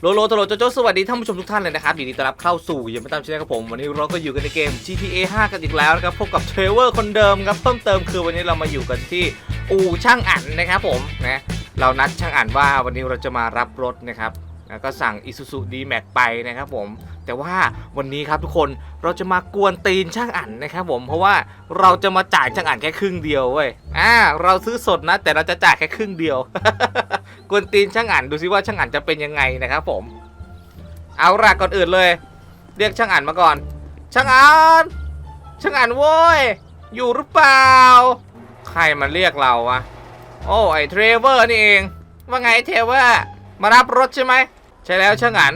โลโลตโลโจโจสวัสดีท่านผู้ชมทุกท่านเลยนะครับยินดีต้อนรับเข้าสู่ยังไม่ตามชื่อครับผม วันนี้เราก็อยู่กันในเกม GTA 5 กันอีกแล้วนะครับ พบกับเทรเวอร์คนเดิมครับเพิ่มเติมคือวันนี้เรามาอยู่กันที่อู่ช่างอั๋นนะครับผมนะเรานัดช่างอั๋นว่าวันนี้เราจะมารับรถนะครับ แล้วก็สั่ง Isuzu D-Max ไปนะครับผม แต่ว่าวันนี้ครับทุกคนเราจะมากวนตีนช่างอั๋นนะครับผม เพราะว่าเราจะมาจ่ายช่างอั๋นแค่ครึ่งเดียวเว้ย อ่า เราซื้อสดนะ แต่เราจะจ่ายแค่ครึ่งเดียว กวนตีนช่างอั๋นดูซิว่าช่างอั๋นจะเป็นยังไงนะครับผม เอาละก่อนอื่นเลย เรียกช่างอั๋นมาก่อน ช่างอั๋นช่างอั๋นโว้ย อยู่หรือเปล่า ใครมาเรียกเราวะ โอ้ไอเทรเวอร์นี่เอง ว่าไงเทรเวอร์ มารับรถใช่ไหม ใช่แล้วช่างอัน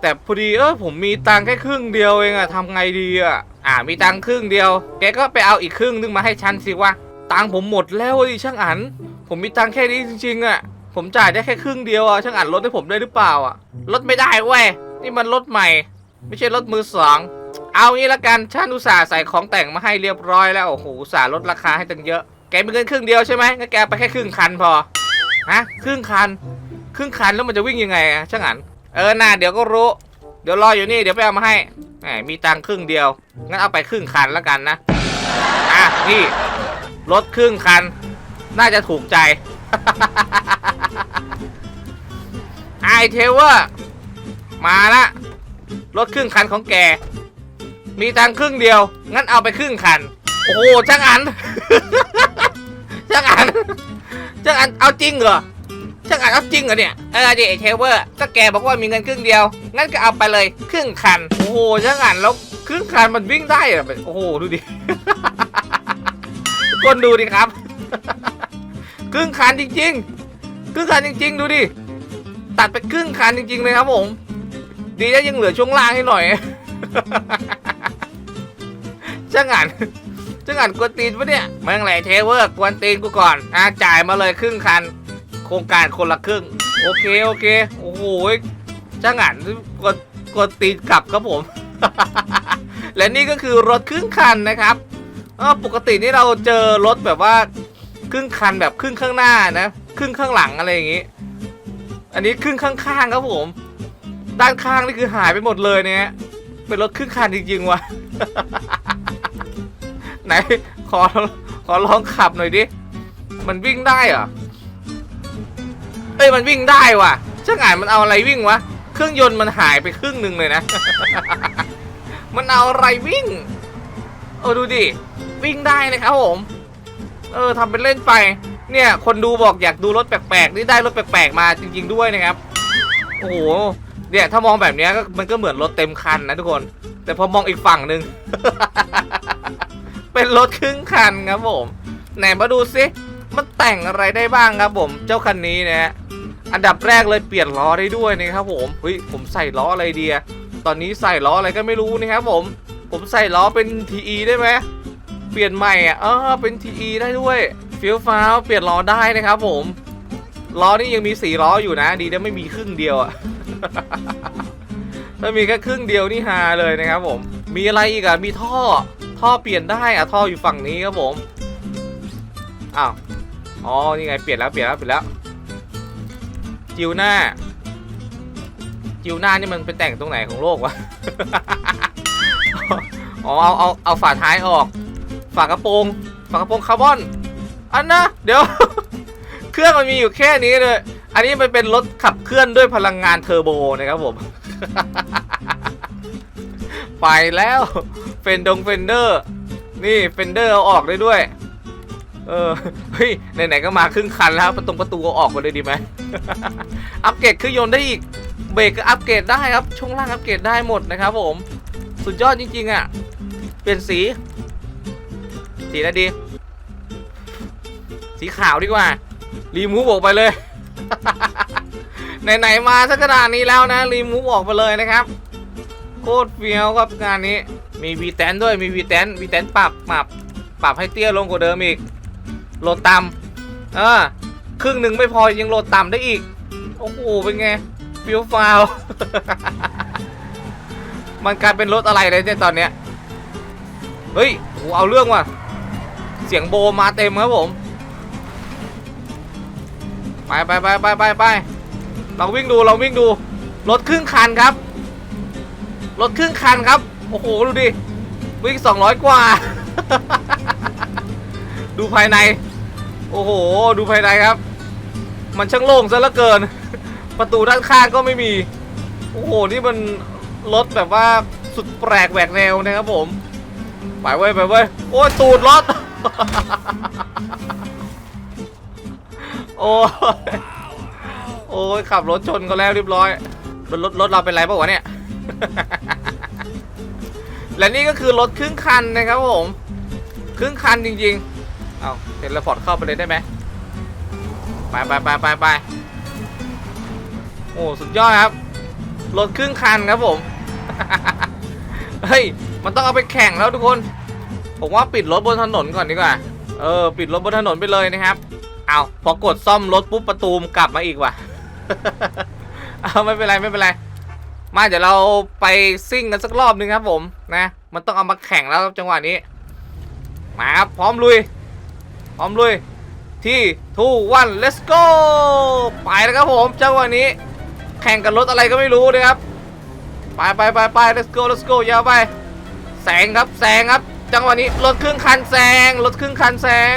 แต่พอดีเออผมมีตังค์แค่ครึ่งเดียวเองอะทำไงดีอะอ่ามีตังค์ครึ่งเดียว แกก็ไปเอาอีกครึ่งนึงมาให้ฉันสิวะตังค์ผมหมดแล้วดิช่างอัน ผมมีตังค์แค่นี้จริงๆอะผมจ่ายได้แค่ครึ่งเดียวอะช่างอัดรถให้ผมได้หรือเปล่าอะลดไม่ได้เว้ยนี่มันรถใหม่ ไม่ใช่รถมือสองเอางี้ละกันช่างอุตส่าห์ใส่ของแต่งมาให้เรียบร้อยแล้วโอ้โหอุตส่าห์ลดราคาให้ตั้งเยอะแกมีเงินครึ่งเดียวใช่ไหมงั้นแกไปแค่ครึ่งคันพอ ฮะครึ่งคัน ครึ่งคันแล้วมันจะวิ่งยังไงอะช่างอันเออน่าเดี๋ยวก็รู้ เดี๋ยวรออยู่นี่เดี๋ยวไปเอามาให้แหมมีตังค์ครึ่งเดียว งั้นเอาไปครึ่งคันแล้วกันนะ อะนี่รถครึ่งคัน น่าจะถูกใจ ไอเทเวอร์มาละรถครึ่งคันของแก มีตังค์ครึ่งเดียว งั้นเอาไปครึ่งคัน โอ้โหช่างอัน ช่างอัน ช่าอันเอาจริงเหรอช่าอันเอาจริงเหรอเนี่ยเออดิไอเทเวอร์ก็แกบอกว่ามีเงินครึ่งเดียว งั้นก็เอาไปเลยครึ่งคัน โอ้โหช่าอันแล้วครึ่งคันมันวิ่งได้เหรอโอ้โหดูดิกคนดูดิครับ ครึ่งคันจริง ๆ ครึ่งคันจริง ๆ ดูดิตัดไปครึ่งคันจริง ๆ เลยครับผม ดีนะยังเหลือช่วงล่างให้หน่อยช่างอ่าน ช่างอ่านกวนตีนปะเนี่ยแม่งแหละเทเวอร์กวนตีนกูก่อนอ่าจ่ายมาเลยครึ่งคัน โครงการคนละครึ่ง โอเคโอเค โอ้โหช่างอ่านกวนกวนตีนกลับครับผม และนี่ก็คือรถครึ่งคันนะครับออปกตินี่เราเจอรถแบบว่าครึ่งคันแบบครึ่งข้างหน้านะครึ่งข้างหลังอะไรอย่างงี้ อันนี้ครึ่งข้างๆครับผม ด้านข้างนี่คือหายไปหมดเลยเนี่ยเป็นรถครึ่งคันจริงๆว่ะ ไหน ขอ ขอลองขับหน่อยดิ มันวิ่งได้เหรอ เอ้ย มันวิ่งได้ว่ะช่างอ่านมันเอาอะไรวิ่งวะ เครื่องยนต์มันหายไปครึ่งหนึ่งเลยนะ มันเอาอะไรวิ่ง เออดูดิ วิ่งได้นะครับผม เออทำเป็นเล่นไป เนี่ย คนดูบอกอยากดูรถแปลกๆ นี่ได้รถแปลกๆ มาจริง ๆด้วยนะครับ โอ้โห เนี่ยถ้ามองแบบนี้ก็มันก็เหมือนรถเต็มคันนะทุกคน แต่พอมองอีกฝั่งหนึ่ง เป็นรถครึ่งคันครับผม ไหนมาดูซิ มันแต่งอะไรได้บ้างครับผม เจ้าคันนี้นะฮะ อันดับแรกเลยเปลี่ยนล้อได้ด้วยนะครับผม เฮ้ย ผมใส่ล้ออะไรดีอะตอนนี้ใส่ล้ออะไรก็ไม่รู้นะครับผม ผมใส่ล้อเป็น TE ได้ไหม เปลี่ยนใหม่อะเออเป็น TE ได้ด้วยฟิลฟ้าวเปลี่ยนล้อได้นะครับผม ล้อนี่ยังมีสีล้ออยู่นะ ดีนะไม่มีครึ่งเดียวอะถ้ามีแค่ครึ่งเดียวนี่ฮาเลยนะครับผม มีอะไรอีกอะ มีท่อ ท่อเปลี่ยนได้อะท่ออยู่ฝั่งนี้ครับผมอ้าวอ๋อนี่ไงเปลี่ยนแล้วเปลี่ยนแล้วเปลี่ยนแล้ว จิวหน้า จิวหน้านี่มันไปแต่งตรงไหนของโลกวะอ๋อเอาเอาเอาฝาท้ายออก ฝากระโปรงฝากระโปรงคาร์บอน อันนะเดี๋ยว เครื่องมันมีอยู่แค่นี้เลย อันนี้มันเป็นรถขับเคลื่อนด้วยพลังงานเทอร์โบนะครับผม ไปแล้ว เฟนดงเฟนเดอร์ นี่เฟนเดอร์เอาออกได้ด้วย เออ เฮ้ย ไหนๆก็มาครึ่งคันแล้วประตูประตูเอาออกมาเลยดีไหม อัปเกรดเครื่องยนต์ได้อีก เบรกก็อัปเกรดได้ครับ ช่วงล่างอัปเกรดได้หมดนะครับผม สุดยอดจริงๆอะ เปลี่ยนสี สีอะไรดี สีขาวดีกว่า รีมูฟออกไปเลย ไหนๆมาสักขนาดนี้แล้วนะ รีมูฟออกไปเลยนะครับโคตรเฟี้ยวครับงานนี้ มีวีแตนด้วยมีวีแตนวีแตนปรับปรับปรับให้เตี้ยลงกว่าเดิมอีกโหลดต่ำเออครึ่งหนึ่งไม่พอยังโหลดต่ำได้อีก โอ้โหเป็นไงฟิวฟาว มันกลายเป็นรถอะไรเลยเนี่ยตอนเนี้ยเฮ้ยโหเอาเรื่องว่ะ เสียงโบมาเต็มครับผม ไปไปไปไปไปไปลองวิ่งดูลองวิ่งดู รถครึ่งคันครับ รถครึ่งคันครับ โอ้โห ดูดิ วิ่ง 200 กว่า ดูภายใน โอ้โห ดูภายในครับ มันช่างโล่งซะเหลือเกิน ประตูด้านข้างก็ไม่มี โอ้โห นี่มันรถแบบว่าสุดแปลกแหวกแนวนะครับผม ไปเว้ยไปเว้ย โอ้ยตูดรถ โอ้ยโอ้ยขับรถชนก็แล้วเรียบร้อยรถรถเราเป็นไรปล่าวะเนี่ย และนี่ก็คือรถครึ่งคันนะครับผมครึ่งคันจริงๆ เอาเทเลพอร์ตเข้าไปเลยได้ไหมไปไปไปไปไปโอ้สุดยอดครับรถครึ่งคันครับผม เฮ้ย มันต้องเอาไปแข่งแล้วทุกคน ผมว่าปิดรถบนถนนก่อนดีกว่า เออ ปิดรถบนถนนไปเลยนะครับ เอาพอกดซ่อมรถปุ๊บประตูมกลับมาอีกว่ะ เอาไม่เป็นไรไม่เป็นไร มาเดี๋ยวเราไปซิ่งกันสักรอบหนึงครับผมนะ มันต้องเอามาแข่งแล้วครับจังหวะนี้ มาครับพร้อมลุย พร้อมลุย ที่ทูวัน let's go ไปแล้วครับผมจังหวะนี้ แข่งกับรถอะไรก็ไม่รู้นะครับ ไปไปไปไป let's go let's go ยาวไปแซงครับแซงครับ จังหวะนี้รถครึ่งคันแซงรถครึ่งคันแซง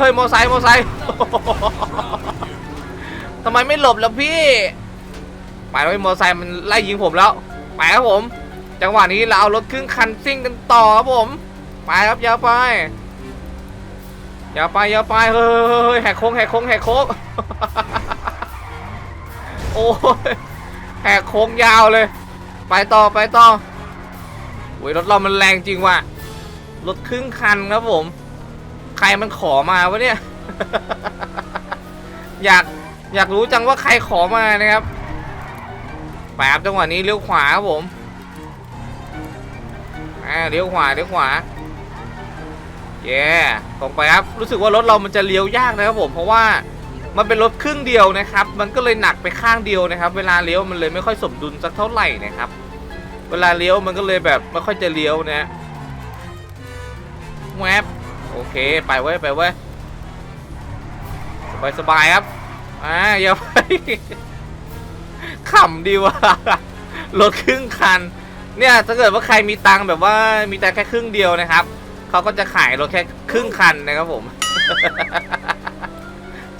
เฮ้ยมอไซค์มอไซค์ทำไมไม่หลบแล้วพี่ ไปแล้วไอ้มอไซค์มันไล่ยิงผมแล้วไปครับผม จังหวะนี้เราเอารถครึ่งคันซิ่งกันต่อครับผม ไปครับยาวไปยาวไปยาวไปเฮ้ยเฮ้ยเฮ้ยแหกโค้งแหกโค้งแหกโค้งโอ้ยแหกโค้งยาวเลย ไปต่อไปต่อโอ้ยรถเรามันแรงจริงว่ะรถครึ่งคันครับผม ใครมันขอมาวะเนี่ย อยากอยากรู้จังว่าใครขอมานะครับ ไปครับจังหวะนี้เลี้ยวขวาครับผมอ่าเลี้ยวขวาเลี้ยวขวาเย้ตรงไปครับรู้สึกว่ารถเรามันจะเลี้ยวยากนะครับผมเพราะว่ามันเป็นรถครึ่งเดียวนะครับ มันก็เลยหนักไปข้างเดียวนะครับ เวลาเลี้ยวมันเลยไม่ค่อยสมดุลสักเท่าไหร่นะครับ เวลาเลี้ยวมันก็เลยแบบไม่ค่อยจะเลี้ยวนะแวบโอเคไปเว้ยไปเว้ยสบายสบายครับอ่าอย่าไป ขำดีว่ะรถครึ่งคัน เนี่ยถ้าเกิดว่าใครมีตังค์แบบว่ามีแต่แค่ครึ่งเดียวนะครับเขาก็จะขายรถแค่ครึ่งคันนะครับผม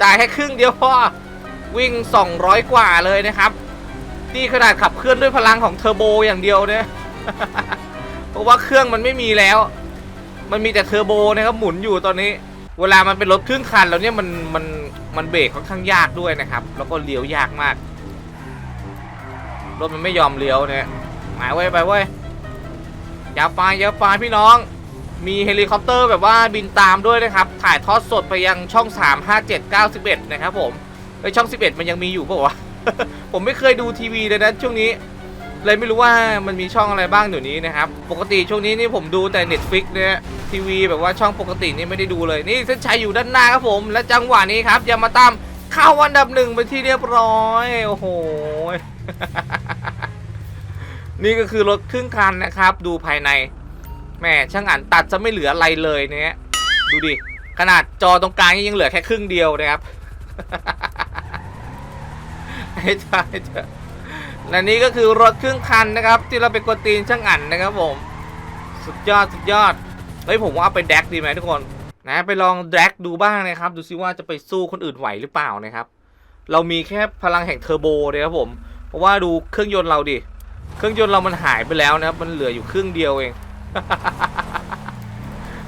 จ่ายแค่ครึ่งเดียวพอวิ่ง 200 กว่าเลยนะครับ นี่ขนาดขับเคลื่อนด้วยพลังของเทอร์โบอย่างเดียวเนี่ย เพราะว่าเครื่องมันไม่มีแล้ว มันมีแต่เทอร์โบนะครับหมุนอยู่ตอนนี้ เวลามันเป็นรถครึ่งคันแล้วเนี่ยมันมันมันเบรกค่อนข้างยากด้วยนะครับ แล้วก็เลี้ยวยากมาก รถมันไม่ยอมเลี้ยวเนี่ยหมายไว้ยไปเว้ยอย่าไปอย่าไปพี่น้อง มีเฮลิคอปเตอร์แบบว่าบินตามด้วยนะครับ ถ่ายทอดสดไปยังช่อง 3 5 7 9 11 นะครับผมไอช่อง 11 มันยังมีอยู่ปล่าวะ ผมไม่เคยดูทีวีเลยนะช่วงนี้ เลยไม่รู้ว่ามันมีช่องอะไรบ้างเดี๋ยวนี้นะครับ ปกติช่วงนี้นี่ผมดูแต่ Netflix เนี่ยทีวีแบบว่าช่องปกตินี่ไม่ได้ดูเลย นี่เส้นชัยอยู่ด้านหน้าครับผม และจังหวะนี้ครับยามาตาม เข้าอันดับหนึ่งไปที่เรียบร้อย โอ้โห นี่ก็คือรถครึ่งคันนะครับ ดูภายในแหม่ช่างอ่านตัดจะไม่เหลืออะไรเลยเนี่ย ดูดิ ขนาดจอตรงกลางยังเหลือแค่ครึ่งเดียวนะครับให้ใช่เถอะและนี่ก็คือรถครึ่งคันนะครับ ที่เราไปกดตีนช่างอ่านนะครับผม สุดยอดสุดยอด เฮ้ยผมว่าเอาไปแดกดีไหมทุกคน นะไปลองแดกดูบ้างนะครับ ดูซิว่าจะไปสู้คนอื่นไหวหรือเปล่านะครับ เรามีแค่พลังแห่งเทอร์โบเลยครับผม เพราะว่าดูเครื่องยนต์เราดิ เครื่องยนต์เรามันหายไปแล้วนะครับ มันเหลืออยู่ครึ่งเดียวเอง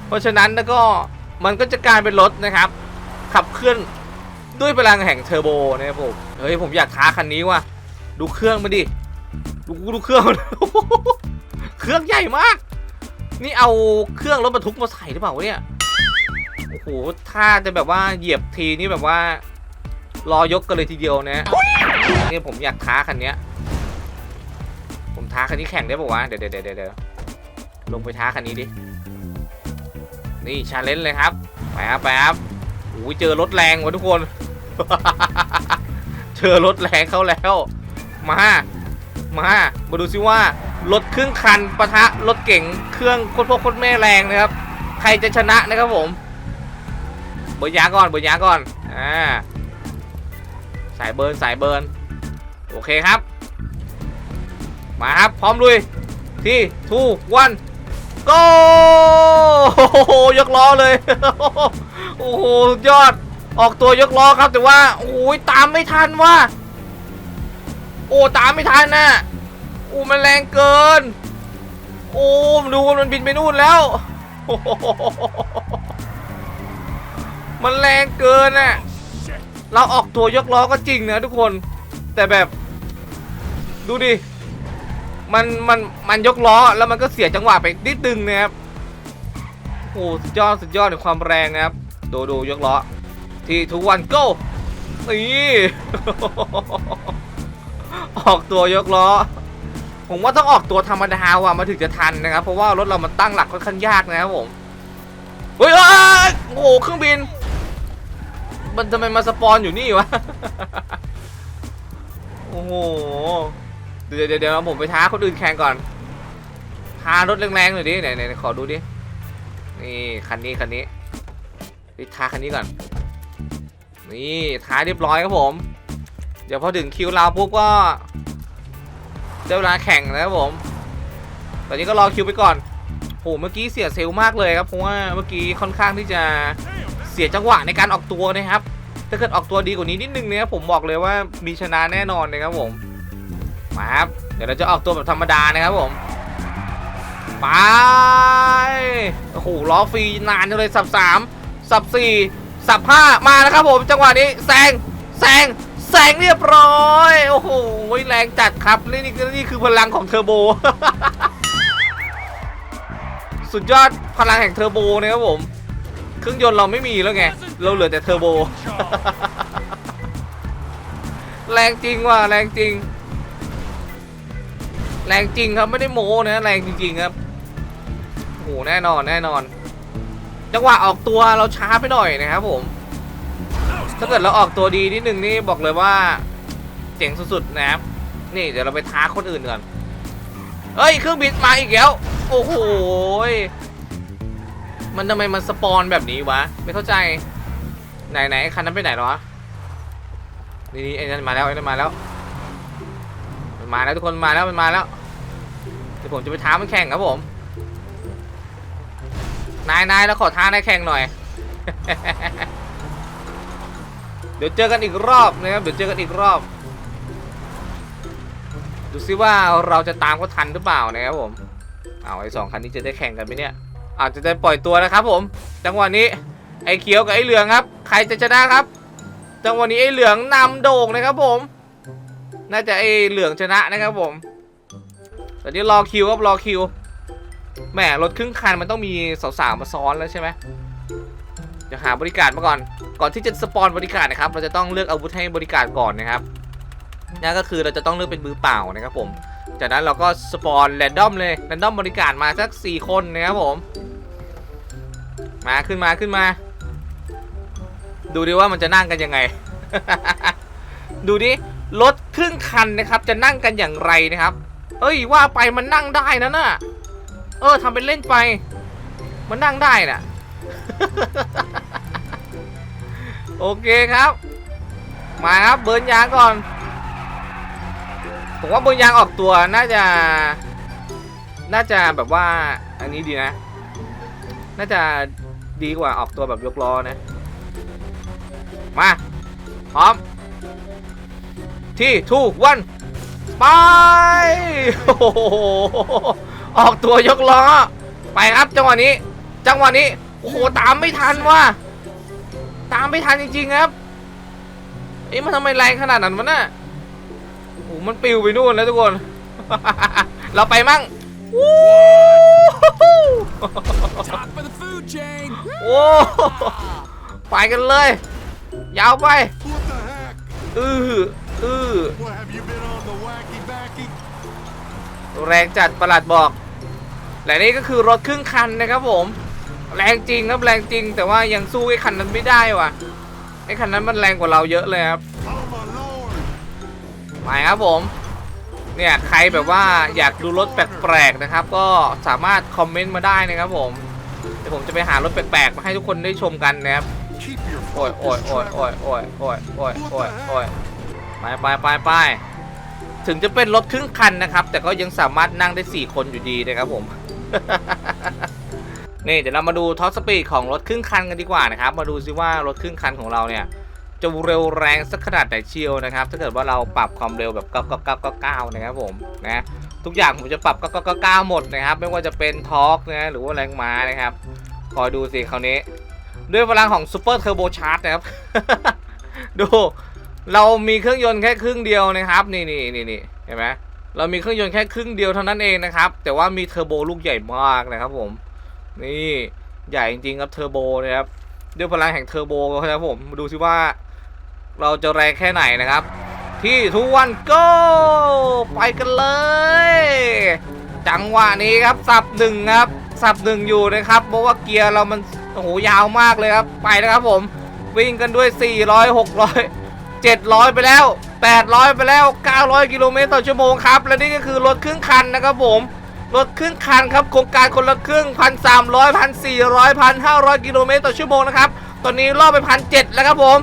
เพราะฉะนั้นแล้วก็มันก็จะกลายเป็นรถนะครับ ขับเคลื่อนด้วยพลังแห่งเทอร์โบนะครับผม เฮ้ยผมอยากท้าคันนี้ว่ะ ดูเครื่องมันดิ ดูดูเครื่อง เครื่องใหญ่มาก นี่เอาเครื่องรถบรรทุกมาใส่หรือเปล่าเนี่ย โอ้โหถ้าจะแบบว่าเหยียบทีนี่แบบว่า รอยกกันเลยทีเดียวนะนี่ผมอยากท้าคันนี้ผมท้าคันนี้แข่งได้ป่าวะเดี๋ยวเดี๋ยวเดี๋ยวเดี๋ยวลงไปท้าคันนี้ดินี่ชาเลนจ์เลยครับไปครับไปครับโอ้ยเจอรถแรงวะทุกคน เจอรถแรงเข้าแล้ว มา มา มาดูซิว่ารถครึ่งคันปะทะรถเก่งเครื่องโคตรพ่อโคตรแม่แรงนะครับ ใครจะชนะนะครับผม เบิร์นยาก่อนเบิร์นยาก่อนอ่าสายเบิร์นสายเบิร์นโอเคครับ มาครับพร้อมลุยที่ทูวันโกโอ้โหยกล้อเลยโอ้โหยอดออกตัวยกล้อครับแต่ว่าโอ้ยตามไม่ทันว่ะโอ้ตามไม่ทันน่ะโอ้มันแรงเกิน โอ้ดูมันบินไปนู่นแล้ว มันแรงเกินน่ะเราออกตัวยกล้อก็จริงนะทุกคน แต่แบบ ดูดิ มันมันมันยกล้อแล้วมันก็เสียจังหวะไปนิดนึงนะครับโอ้สุดยอดสุดยอดในความแรงนะครับ ดูดูยกล้อ ที่ทุกวันโก้นี่ออกตัวยกล้อ ผมว่าต้องออกตัวธรรมดาว่ะมาถึงจะทันนะครับ เพราะว่ารถเรามันตั้งหลักค่อนข้างยากนะครับผม เฮ้ยเอ้ยโอ้โหเครื่องบิน มันทำไมมาสปอนอยู่นี่วะ โอ้โห เดี๋ยวเดี๋ยวเดี๋ยวผมไปท้าคนอื่นแข่งก่อนทารถแรงๆหน่อยดิไหนไหนขอดูดิ นี่คันนี้คันนี้ไปท้าคันนี้ก่อน นี่ท้าเรียบร้อยครับผม เดี๋ยวพอถึงคิวเราปุ๊บก็ได้เวลาแข่งนะครับผม ตอนนี้ก็รอคิวไปก่อนโหเมื่อกี้เสียเซลมากเลยครับเพราะว่าเมื่อกี้ค่อนข้างที่จะ เสียจังหวะในการออกตัวนะครับ ถ้าเกิดออกตัวดีกว่านี้นิดนึงเนี่ยผมบอกเลยว่ามีชนะแน่นอนนะครับผม มาครับ เดี๋ยวเราจะออกตัวแบบธรรมดานะครับผม ไป โอ้โหล้อฟรีนานเลยสับสามสับสี่สับห้ามาแล้วครับผมจังหวะนี้แซงแซงแซงเรียบร้อย โอ้โหแรงจัดครับนี่นี่นี่คือพลังของเทอร์โบ สุดยอดพลังแห่งเทอร์โบนะครับผม เครื่องยนต์เราไม่มีแล้วไง เราเหลือแต่เทอร์โบ แรงจริงว่ะแรงจริง แรงจริงครับไม่ได้โม้นะแรงจริง ๆครับโอ้โหแน่นอนแน่นอน จังหวะออกตัวเราช้าไปหน่อยนะครับผม ถ้าเกิดเราออกตัวดีนิดนึงนี่บอกเลยว่าเจ๋งสุดๆนะครับ นี่เดี๋ยวเราไปท้าคนอื่นก่อนเอ้ยเครื่องบินมาอีกแล้ว โอ้โห มันทำไมมันสปอนแบบนี้วะ ไม่เข้าใจ ไหนไหนไอคันนั้นไปไหนแล้ววะนี่นี่ไอ้นั่นมาแล้วไอ้นั่นมาแล้ว มันมาแล้วทุกคนมาแล้วมันมาแล้ว เดี๋ยวผมจะไปท้ามันแข่งครับผม นายนายแล้วขอท้านายแข่งหน่อย เดี๋ยวเจอกันอีกรอบนะครับ เดี๋ยวเจอกันอีกรอบ ดูซิว่าเราจะตามเขาทันหรือเปล่านะครับผม เอาไอ้สองคันนี้จะได้แข่งกันไหมเนี่ย อาจจะได้ปล่อยตัวนะครับผม จังหวะนี้ไอ้เขียวกับไอ้เหลืองครับ ใครจะชนะครับ จังหวะนี้ไอ้เหลืองนำโด่งนะครับผม น่าจะไอ้เหลืองชนะนะครับผม ตอนนี้รอคิวครับรอคิว แหมรถครึ่งคันมันต้องมีสาวๆมาซ้อนแล้วใช่ไหมจะหาบริการมาก่อน ก่อนที่จะสปอนบริการนะครับ เราจะต้องเลือกอาวุธให้บริการก่อนนะครับ นั่นก็คือเราจะต้องเลือกเป็นมือเปล่านะครับผม จากนั้นเราก็สปอนแรนดอมเลย แรนดอมบริการมาสัก 4 คนนะครับผม มาขึ้นมาขึ้นมา ดูดิว่ามันจะนั่งกันยังไง ดูดิรถครึ่งคันนะครับ จะนั่งกันอย่างไรนะครับ เอ้ยว่าไปมันนั่งได้นะน่ะเออทำเป็นเล่นไป มันนั่งได้น่ะ โอเคครับ มาครับเบิร์นยางก่อน ผมว่าเบิร์นยางออกตัวน่าจะ น่าจะแบบว่า อันนี้ดีนะ น่าจะ ดีกว่าออกตัวแบบยกล้อนะ มา พร้อม ที่ทูวันไป โอ้โห ออกตัวยกล้อ ไปครับจังหวะนี้ จังหวะนี้ โอ้โห ตามไม่ทันว่ะ ตามไม่ทันจริงๆครับ เอ๊ะมันทำไมแรงขนาดนั้นวะน่ะโอ้โห มันปิวไปนู่นแล้วทุกคน เราไปมั่ง วู้ฮู้ Top of the food chain. โอ้ไปกันเลย ยาวไป What the heck? อืออือ What have you been on the wacky backy? แรงจัดประหลัดบอก และนี่ก็คือรถครึ่งคันนะครับผม แรงจริงครับแรงจริง แต่ว่ายังสู้ไอ้คันนั้นไม่ได้ว่ะไอ้คันนั้นมันแรงกว่าเราเยอะเลยครับ Oh my lord! ไปครับผม เนี่ยใครแบบว่าอยากดูรถแปลกๆนะครับ ก็สามารถคอมเมนต์มาได้นะครับผมเดี๋ยวผมจะไปหารถแปลกๆมาให้ทุกคนได้ชมกันนะครับโอ้ยโอ้ยโอ้ยโอ้ยโอ้ยโอ้ยโอ้ยโอ้ยโอ้ยไปไปไปไปถึถึงจะเป็นรถครึ่งคันนะครับ แต่ก็ยังสามารถนั่งได้ 4 คนอยู่ดีนะครับผม นี่เดี๋ยวเรามาดูท็อปสปีดของรถครึ่งคันกันดีกว่านะครับ มาดูซิว่ารถครึ่งคันของเราเนี่ย จะเร็วแรงสักขนาดไหนเชียวนะครับ ถ้าเกิดว่าเราปรับความเร็วแบบ99999นะครับผมนะทุกอย่างผมจะปรับ999หมดนะครับ ไม่ว่าจะเป็นทอร์กนะหรือว่าแรงม้านะครับคอยดูสิคราวนี้ ด้วยพลังของซูเปอร์เทอร์โบชาร์จนะครับ ดูเรามีเครื่องยนต์แค่ครึ่งเดียวนะครับ นี่นี่นี่นี่เห็นไหมเรามีเครื่องยนต์แค่ครึ่งเดียวเท่านั้นเองนะครับ แต่ว่ามีเทอร์โบลูกใหญ่มากนะครับผม นี่ใหญ่จริงๆครับเทอร์โบนะครับด้วยพลังแห่งเทอร์โบนะครับผมมาดูซิว่า เราจะแรงแค่ไหนนะครับ ที่ทุกวันก็ไปกันเลย จังหวะนี้ครับสับหนึ่งครับ สับหนึ่งอยู่นะครับเพราะว่าเกียร์เรามันโอ้โหยาวมากเลยครับไปนะครับผมวิ่งกันด้วย 400 600 700 ไปแล้ว 800 ไปแล้ว 900 กิโลเมตรต่อชั่วโมงครับ และนี่ก็คือรถครึ่งคันนะครับผมรถครึ่งคันครับโครงการคนละครึ่ง1,300 1,400 1,500กิโลเมตรต่อชั่วโมงนะครับ ตอนนี้รอบไป1,700แล้วครับผม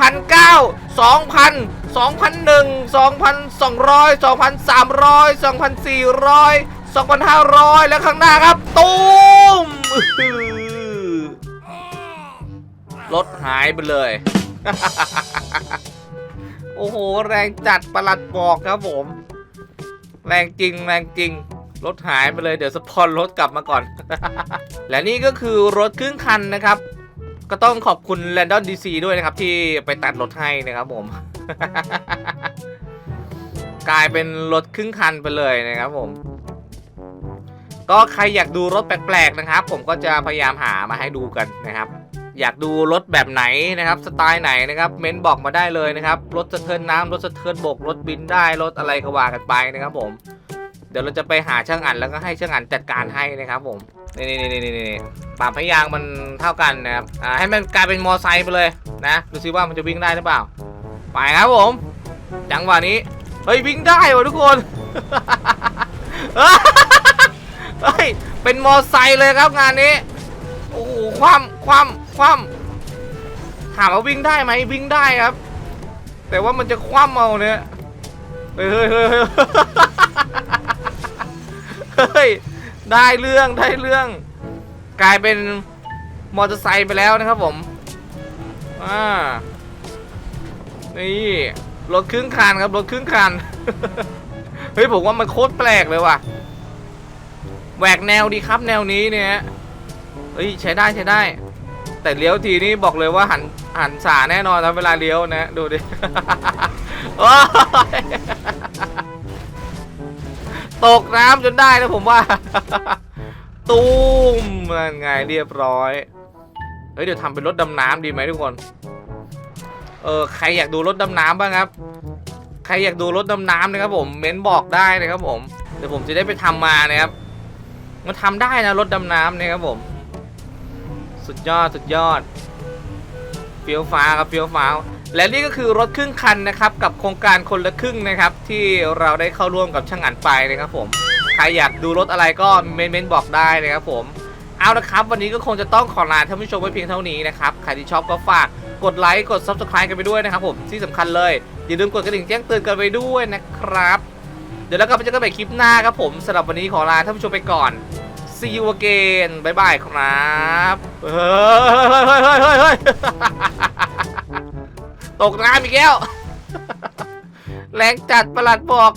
1,800 1,900 2,000 2,001 2,200 2,300 2,400 2,500แล้วข้างหน้าครับ ตูมอื้อหือรถหายไปเลย โอ้โห แรงจัดประหลัดบอกครับผม แรงจริงแรงจริงรถหายไปเลยเดี๋ยวสปอนรถกลับมาก่อน และนี่ก็คือรถครึ่งคันนะครับ ก็ต้องขอบคุณ Random DC ด้วยนะครับ ที่ไปตัดรถให้นะครับผม กลายเป็นรถครึ่งคันไปเลยนะครับผม ก็ใครอยากดูรถแปลกๆนะครับ ผมก็จะพยายามหามาให้ดูกันนะครับ อยากดูรถแบบไหนนะครับ สไตล์ไหนนะครับ เม้นบอกมาได้เลยนะครับ รถสะเทินน้ำรถสะเทินบก รถบินได้ รถอะไรก็ว่ากันไปนะครับผม เดี๋ยวเราจะไปหาช่างอันแล้วก็ให้ช่างอันจัดการให้นะครับผมนี่นี่นี่นี่นี่ปรับให้ยางมันเท่ากันนะครับอ่าให้มันกลายเป็นมอไซค์ไปเลยนะดูซิว่ามันจะวิ่งได้หรือเปล่า ไปครับผม จังหวะนี้เฮ้ยวิ่งได้วะทุกคนเฮ้ยเป็นมอไซค์เลยครับงานนี้โอ้โหคว่ำคว่ำคว่ำถามว่าวิ่งได้ไหมวิ่งได้ครับ แต่ว่ามันจะคว่ำเอาเนี่ยเฮ้ยเฮ้ยเฮ้ย ฮ้ย ได้เรื่องได้เรื่อง กลายเป็นมอเตอร์ไซค์ไปแล้วนะครับผม อ่า นี่รถครึ่งคันครับรถครึ่งคัน เฮ้ยผมว่ามันโคตรแปลกเลยว่ะ แหวกแนวดีครับแนวนี้เนี่ยเฮ้ยใช้ได้ใช้ได้ แต่เลี้ยวทีนี้บอกเลยว่าหันหันสาแน่นอนนะเวลาเลี้ยวนะ ดูดิ โอ้ย ตกน้ำจนได้นะผมว่าตูมนั่นไงเรียบร้อย เฮ้ยเดี๋ยวทำเป็นรถดำน้ำดีไหมทุกคน เออใครอยากดูรถดำน้ำบ้างครับ ใครอยากดูรถดำน้ำนะครับผม เม้นบอกได้นะครับผม เดี๋ยวผมจะได้ไปทำมานะครับ มันทำได้นะรถดำน้ำเนี่ยครับผม สุดยอดสุดยอดเฟี้ยวฟ้าครับเฟี้ยวฟ้า และนี่ก็คือรถครึ่งคันนะครับ กับโครงการคนละครึ่งนะครับ ที่เราได้เข้าร่วมกับช่างอันไปนะครับผม ใครอยากดูรถอะไรก็เมนเมนบอกได้นะครับผม เอาละครับ วันนี้ก็คงจะต้องขอลาท่านผู้ชมไว้เพียงเท่านี้นะครับ ใครที่ชอบก็ฝากกดไลค์กด subscribe กันไปด้วยนะครับผมที่สำคัญเลยอย่าลืมกดกระดิ่งแจ้งเตือนกันไปด้วยนะครับ เดี๋ยวแล้วก็ไปเจอกันใหม่คลิปหน้าครับผมสำหรับวันนี้ขอลาท่านผู้ชมไปก่อน see you again บายบายครับเฮ้ยเฮ้ยเฮ้ยเฮ้ย ตกน้ำอีกแล้ว แรงจัดประหลัดบอก